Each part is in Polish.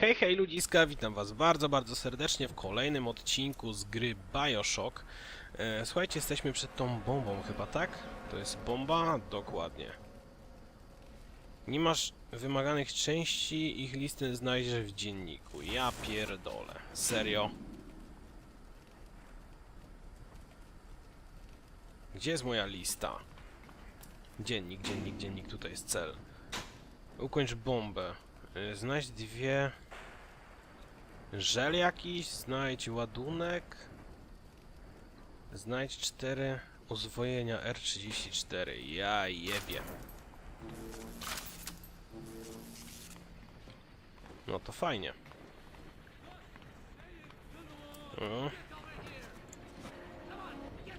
Hej, hej ludziska, witam was bardzo, bardzo serdecznie w kolejnym odcinku z gry Bioshock. E, słuchajcie, jesteśmy przed tą bombą chyba, tak? To jest bomba? Dokładnie. Nie masz wymaganych części, ich listę znajdziesz w dzienniku. Ja pierdolę. Serio? Gdzie jest moja lista? Dziennik, dziennik, dziennik, tutaj jest cel. Ukończ bombę. Y, Znajdź dwie... Żel jakiś, znajdź ładunek. Znajdź cztery uzwojenia R34. Ja jebie. No to fajnie.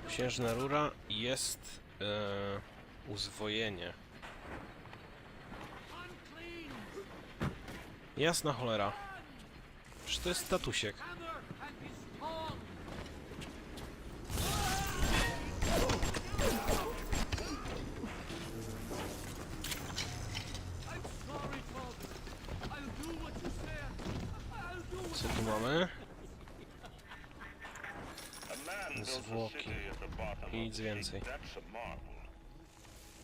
Księżna rura jest e, uzwojenie. Jasna cholera. Czy to jest statusiek? Co tu mamy? Zwłoki. I nic więcej.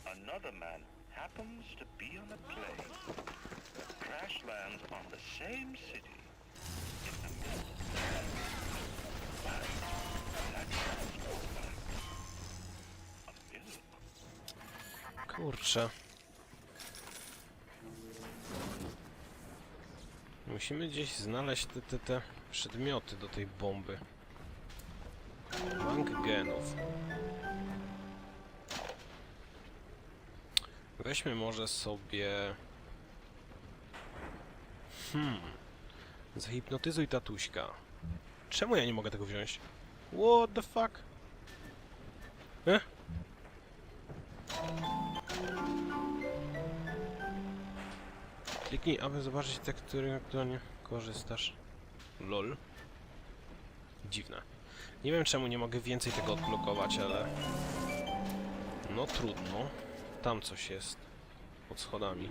Another man happens to be on a plane that crash lands on the same city Kurczę. Musimy gdzieś znaleźć te, te, te przedmioty do tej bomby. Bank genów. Weźmy może sobie... Hmm... Zahipnotyzuj tatuśka. Czemu ja nie mogę tego wziąć? What the fuck? Eh? Kliknij, aby zobaczyć te, które aktualnie korzystasz. LOL. Dziwne. Nie wiem czemu nie mogę więcej tego odblokować, ale... No trudno. Tam coś jest. Pod schodami.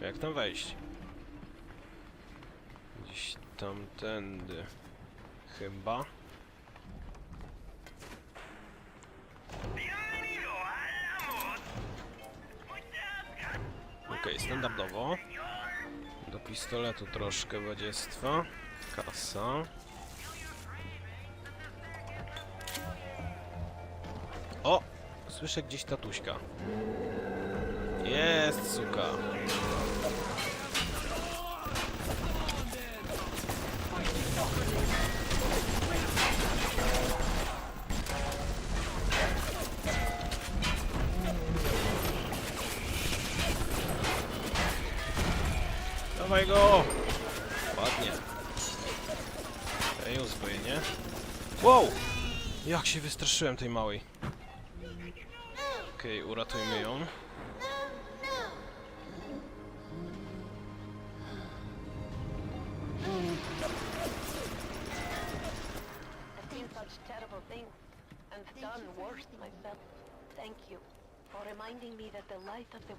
Jak tam wejść? Gdzieś tamtędy. Chyba. Okej, standardowo. Pistoletu troszkę badzieństwa. Kasa. O! Słyszę gdzieś tatuśka. Jest, suka. Dawaj go! Ładnie. Ej, uzbrojenie. Wow! Jak się wystraszyłem tej małej. Okej, uratujmy ją.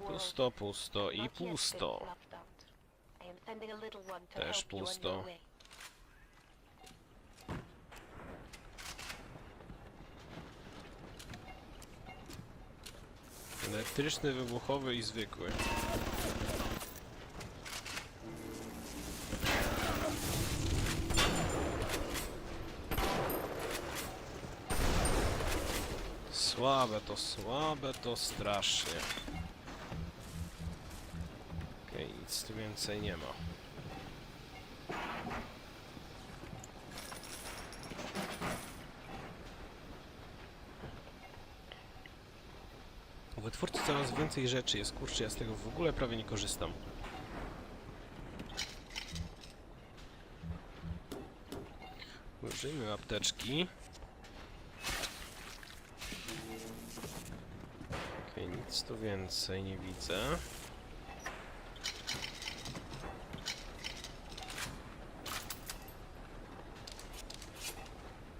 Pusto, pusto i pusto. Też pusto. Elektryczny, wybuchowy i zwykły. Słabe to, słabe to strasznie. Okej, nic tu więcej nie ma. Więcej rzeczy jest, kurczę, ja z tego w ogóle prawie nie korzystam. Użyjmy apteczki. Okej, nic tu więcej nie widzę.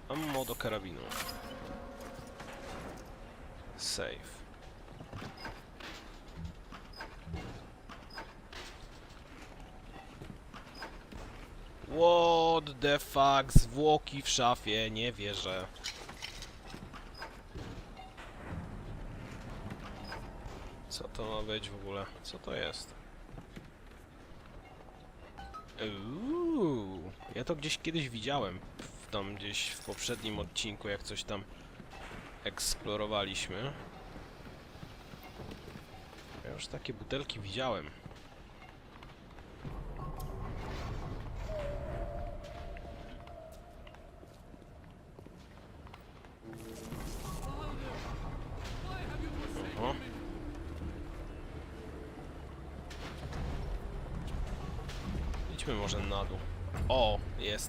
Ammo do karabinu. Save. What the fuck? Zwłoki w szafie, nie wierzę. Co to ma być w ogóle? Co to jest? Uuu, ja to gdzieś kiedyś widziałem. W, tam gdzieś w poprzednim odcinku, jak coś tam eksplorowaliśmy. Ja już takie butelki widziałem.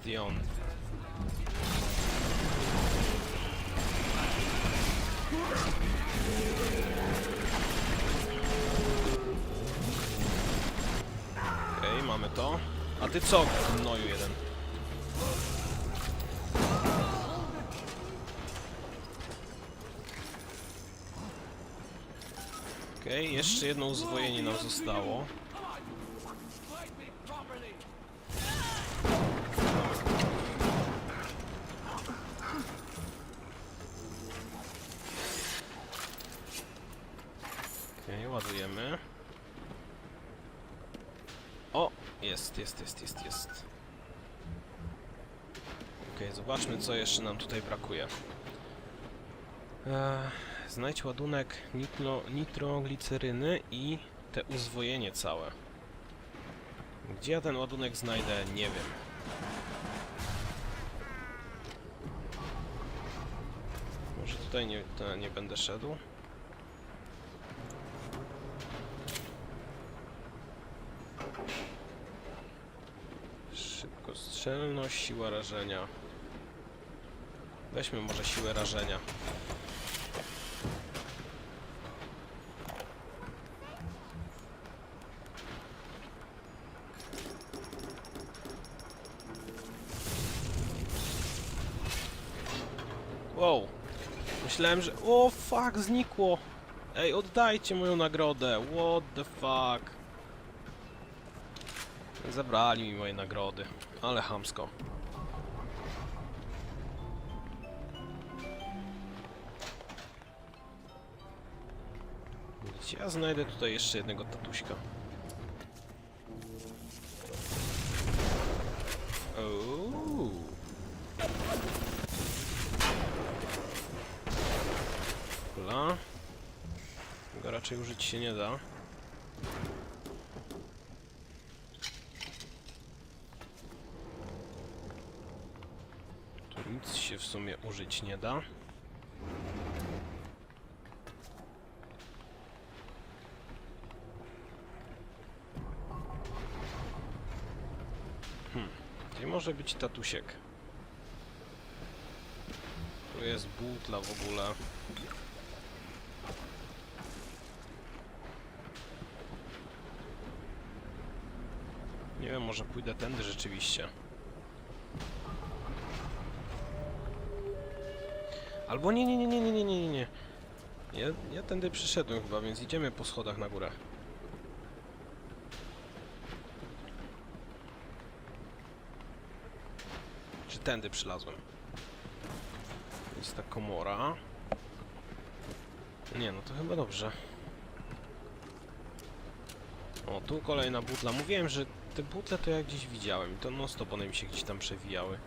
Jest i on. Okej, mamy to. A ty co, gnoju jeden? Okej, jeszcze jedno uzwojenie nam zostało. Okej, ładujemy. O! Jest, jest, jest, jest, jest. Okej, zobaczmy co jeszcze nam tutaj brakuje. Eee, znajdź ładunek nitro, nitrogliceryny i te uzwojenie całe. Gdzie ja ten ładunek znajdę? Nie wiem. Może tutaj nie, nie będę szedł? Szybkostrzelność, siła rażenia. Weźmy może siłę rażenia. Wow. Myślałem, że... O, fuck, znikło. Ej, oddajcie moją nagrodę. What the fuck. Zabrali mi moje nagrody. Ale hamsko. Ja znajdę tutaj jeszcze jednego tatuśka? Dobra. Go raczej użyć się nie da. Tu nic się w sumie użyć nie da. Hmm. Gdzie może być tatusiek? Tu jest butla w ogóle. Nie wiem, może pójdę tędy rzeczywiście. Albo nie, nie, nie, nie, nie, nie, nie, nie. Ja, ja tędy przyszedłem chyba, więc idziemy po schodach na górę. Czy tędy przylazłem? Jest ta komora. Nie, no to chyba dobrze. O, tu kolejna butla. Mówiłem, że te butle to ja gdzieś widziałem i to non stop one mi się gdzieś tam przewijały.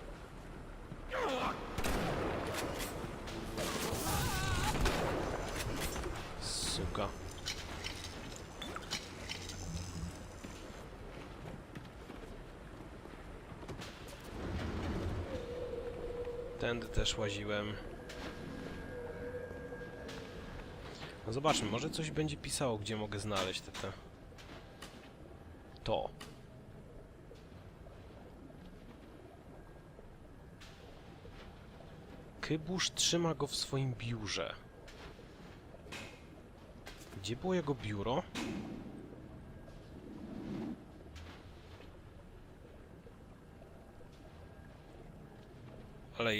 Tędy też łaziłem. No zobaczmy, może coś będzie pisało, gdzie mogę znaleźć te, te... To. Kybusz trzyma go w swoim biurze. Gdzie było jego biuro?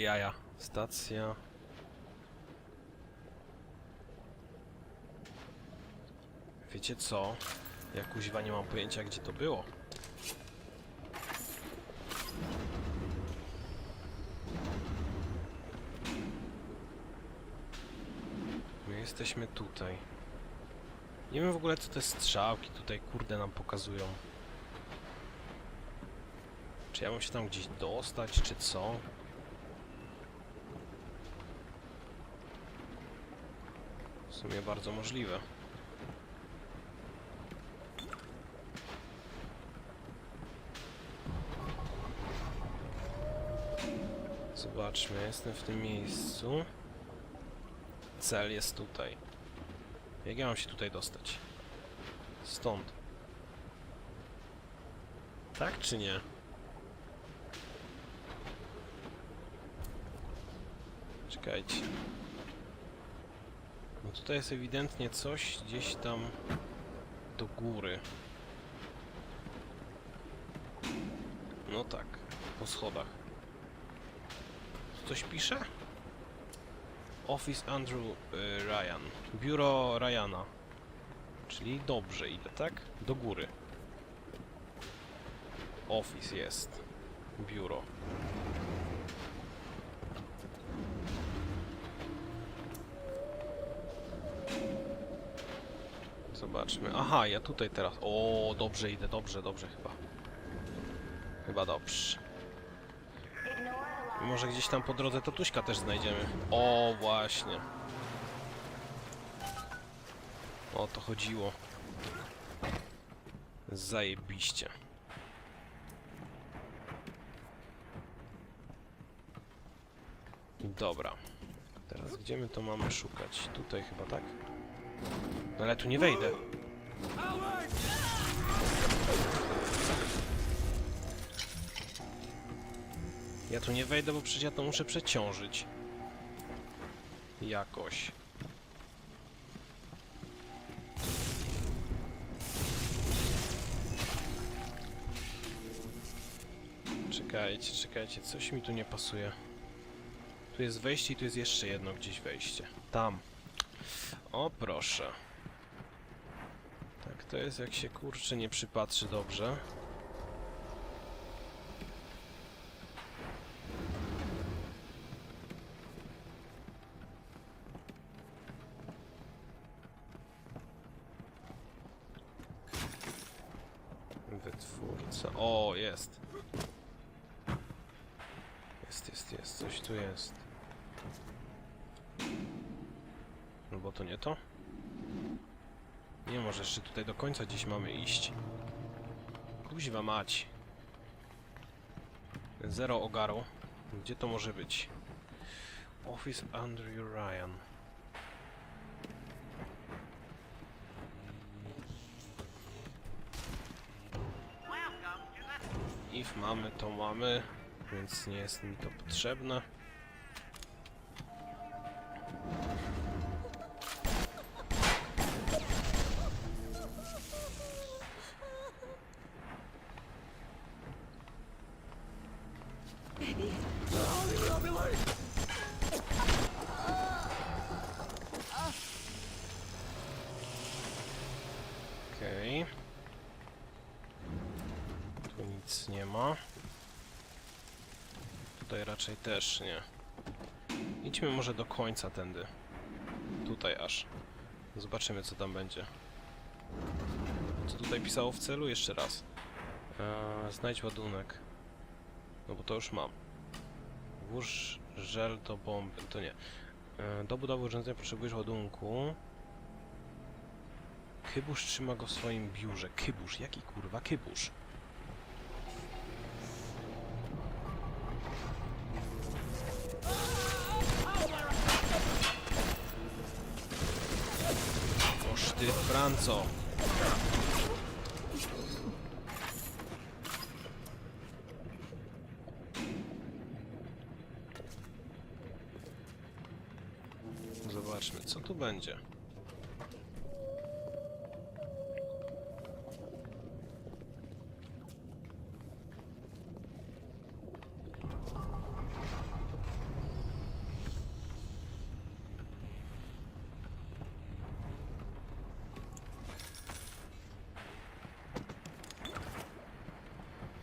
jaja. Stacja. Wiecie co? Ja kuźwa nie mam pojęcia gdzie to było. My jesteśmy tutaj. Nie wiem w ogóle co te strzałki tutaj kurde nam pokazują. Czy ja mam się tam gdzieś dostać, czy co? Sumie bardzo możliwe. Zobaczmy, jestem w tym miejscu. Cel jest tutaj. Jak ja mam się tutaj dostać? Stąd. Tak czy nie? Czekajcie. No tutaj jest ewidentnie coś gdzieś tam do góry. No tak, po schodach. Coś pisze? Office Andrew y, Ryan. Biuro Ryana. Czyli dobrze idę, tak? Do góry. Office jest. Biuro. Zobaczmy. Aha, ja tutaj teraz. O, dobrze idę, dobrze, dobrze chyba. Chyba dobrze. Może gdzieś tam po drodze tatuśka też znajdziemy. O, właśnie. O to chodziło. Zajebiście. Dobra. Teraz gdzie my to mamy szukać? Tutaj chyba, tak? No ale tu nie wejdę. Ja tu nie wejdę, bo przecież ja to muszę przeciążyć. Jakoś. Czekajcie, czekajcie, coś mi tu nie pasuje. Tu jest wejście i tu jest jeszcze jedno gdzieś wejście. Tam. O proszę. To jest jak się kurczę nie przypatrzy dobrze. Wytwórca. O, jest. Jest, jest, jest. Coś tu jest. No bo to nie to? Nie, może jeszcze tutaj do końca gdzieś mamy iść. Kuźwa mać. Zero ogaru. Gdzie to może być? Office Andrew Ryan. If mamy, to mamy, więc nie jest mi to potrzebne. Okej. Tu nic nie ma. Tutaj raczej też nie. Idźmy może do końca tędy. Tutaj aż. Zobaczymy co tam będzie. Co tutaj pisało w celu? Jeszcze raz. Eee, znajdź ładunek. No bo to już mam. Włóż żel do bomby. To nie. Eee, do budowy urządzenia potrzebujesz ładunku. Kybusz trzyma go w swoim biurze. Kybusz? Jaki kurwa kybusz? Oż ty, Franco! Zobaczmy, co tu będzie.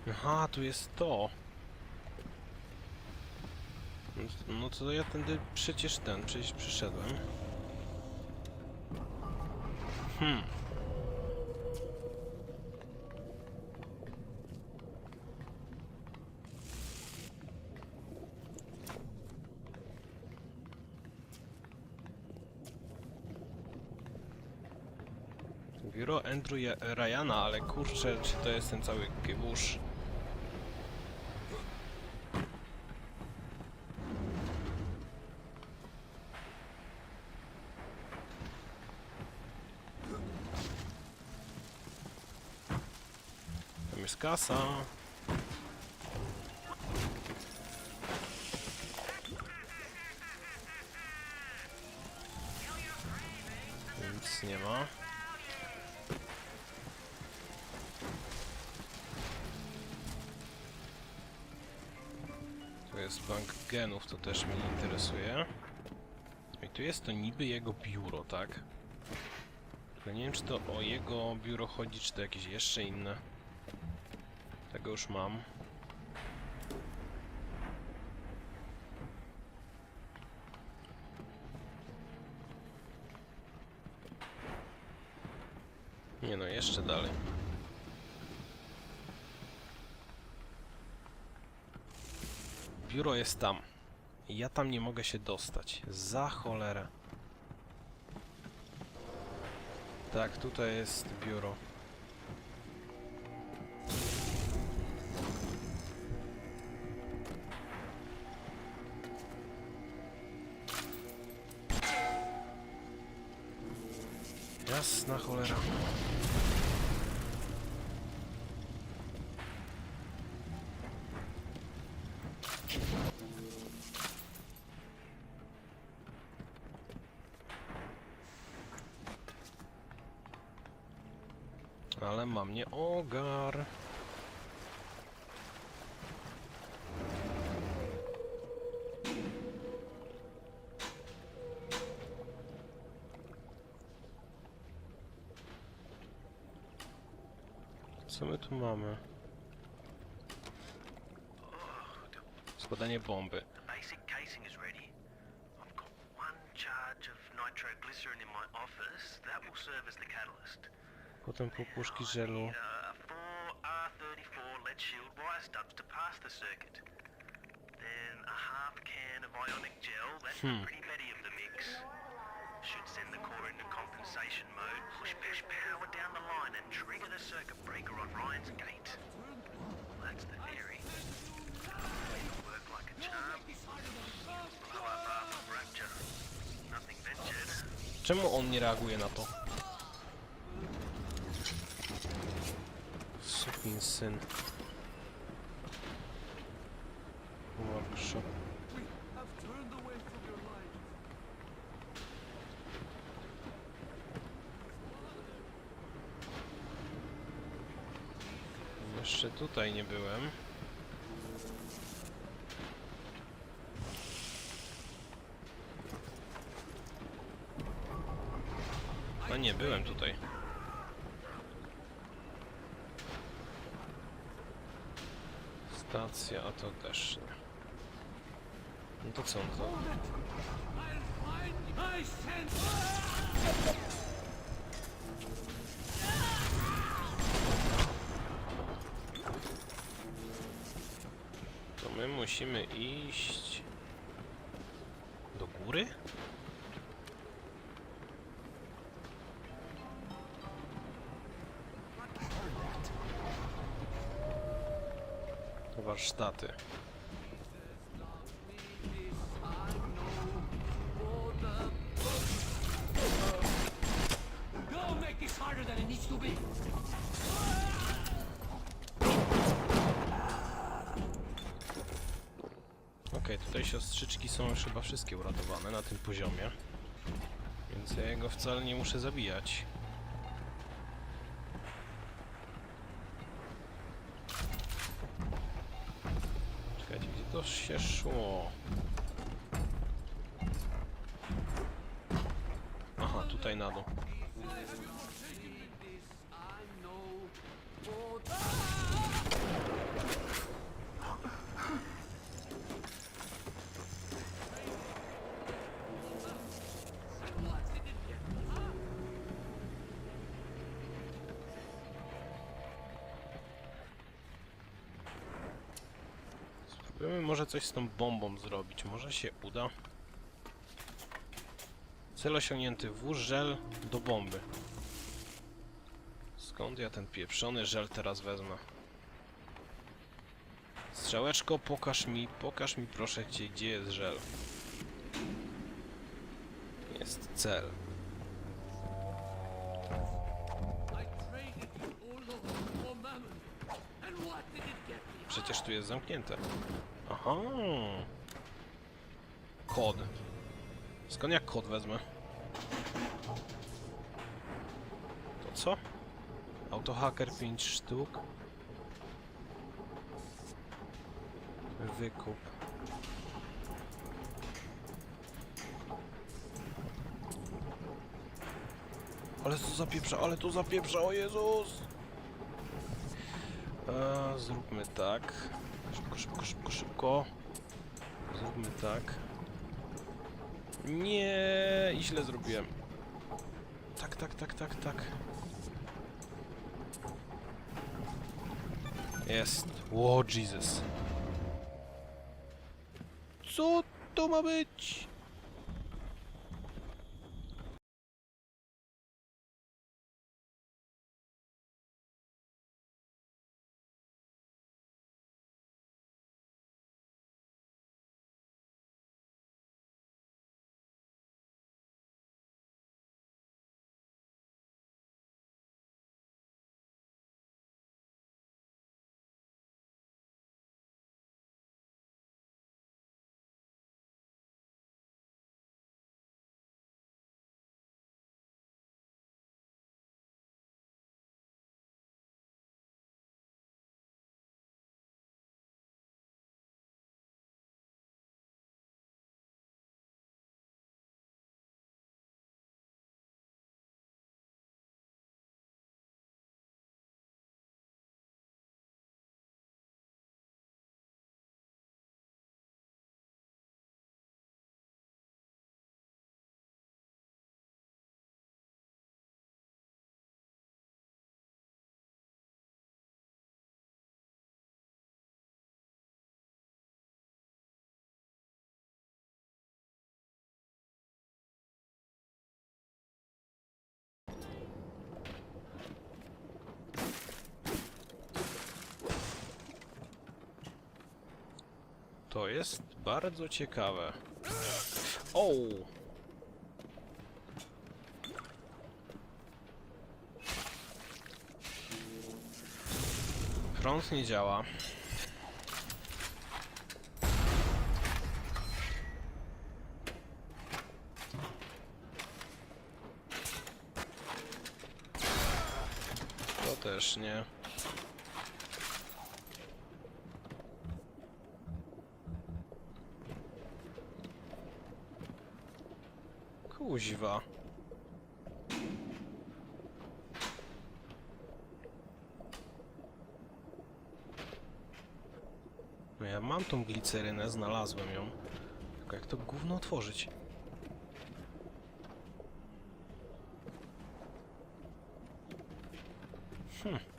Aha, tu jest to. No, no to ja tędy przecież ten, przecież przyszedłem. Hmm. Biuro Andrew Ryana, ale kurczę, czy to jest ten cały gybusz? Tam jest kasa. Nic nie ma. Tu jest bank genów, to też mnie interesuje. I tu jest to niby jego biuro, tak? Tylko nie wiem, czy to o jego biuro chodzi, czy to jakieś jeszcze inne. Tego już mam. Nie no, jeszcze dalej. Biuro jest tam. Ja tam nie mogę się dostać. Za cholerę. Tak, tutaj jest biuro. Jasna cholera. Co my tu mamy? Składanie bomby. The basic casing is ready. I've got one charge of nitroglycerin in my office. That will serve as the catalyst. Potem półpuszki żelu. Need a four R34 lead shield wire stubs to pass the circuit. Then a half can of ionic gel. That's Hmm. the pretty meaty of the mix. Should send the core into compensation mode, push push power down the line and trigger the circuit breaker on Ryan's gate. That's the theory. It'll work like a charm. Blow up after rapture. Nothing ventured. Czemu on nie reaguje na to? Sukin syn. Jeszcze tutaj nie byłem. No nie, byłem tutaj. Stacja, a to też nie. No to co on to? Musimy iść... Do góry? Warsztaty. Don't make this harder than it needs to be. Okej, tutaj siostrzyczki są już chyba wszystkie uratowane na tym poziomie. Więc ja jego wcale nie muszę zabijać. Czekajcie, gdzie to się szło? Aha, tutaj na dół. Może coś z tą bombą zrobić. Może się uda. Cel osiągnięty. Włóż żel do bomby. Skąd ja ten pieprzony żel teraz wezmę? Strzałeczko, pokaż mi, pokaż mi proszę cię, gdzie jest żel. Jest cel. Przecież tu jest zamknięte. Aha. Kod. Skąd jak kod wezmę? To co? Autohacker 5 sztuk. Wykup. Ale tu zapieprza, ale tu zapieprza, o Jezus! E, zróbmy tak. Szybko, szybko, szybko, szybko. Zróbmy tak. Nie, i źle zrobiłem. Tak, tak, tak, tak, tak. Jest. Ło, Jesus. Co to ma być? To jest bardzo ciekawe. O! Front nie działa. To też nie. Kuźwa. No ja mam tą glicerynę, znalazłem ją. Tylko jak to gówno otworzyć? Hm.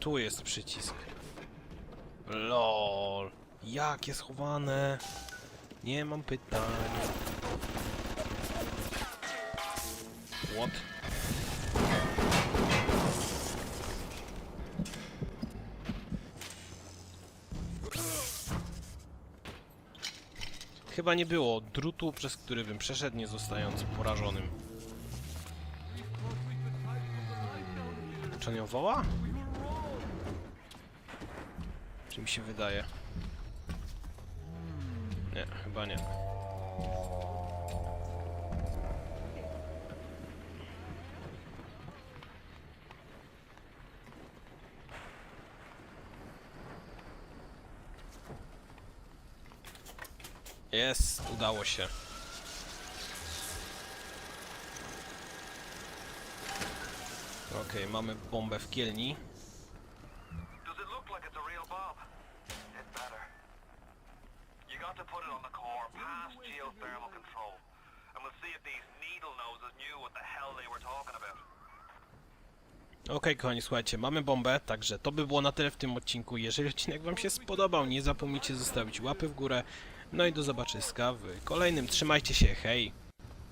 Tu jest przycisk. LOL. Jakie schowane? Nie mam pytań. What? Chyba nie było drutu, przez który bym przeszedł, nie zostając porażonym. Czy on ją woła? Czy mi się wydaje? Nie, chyba nie. Jest, udało się. Okej, mamy bombę w kielni. Kochani, słuchajcie, mamy bombę, także to by było na tyle w tym odcinku. Jeżeli odcinek Wam się spodobał, nie zapomnijcie zostawić łapy w górę. No i do zobaczyska w kolejnym. Trzymajcie się, hej!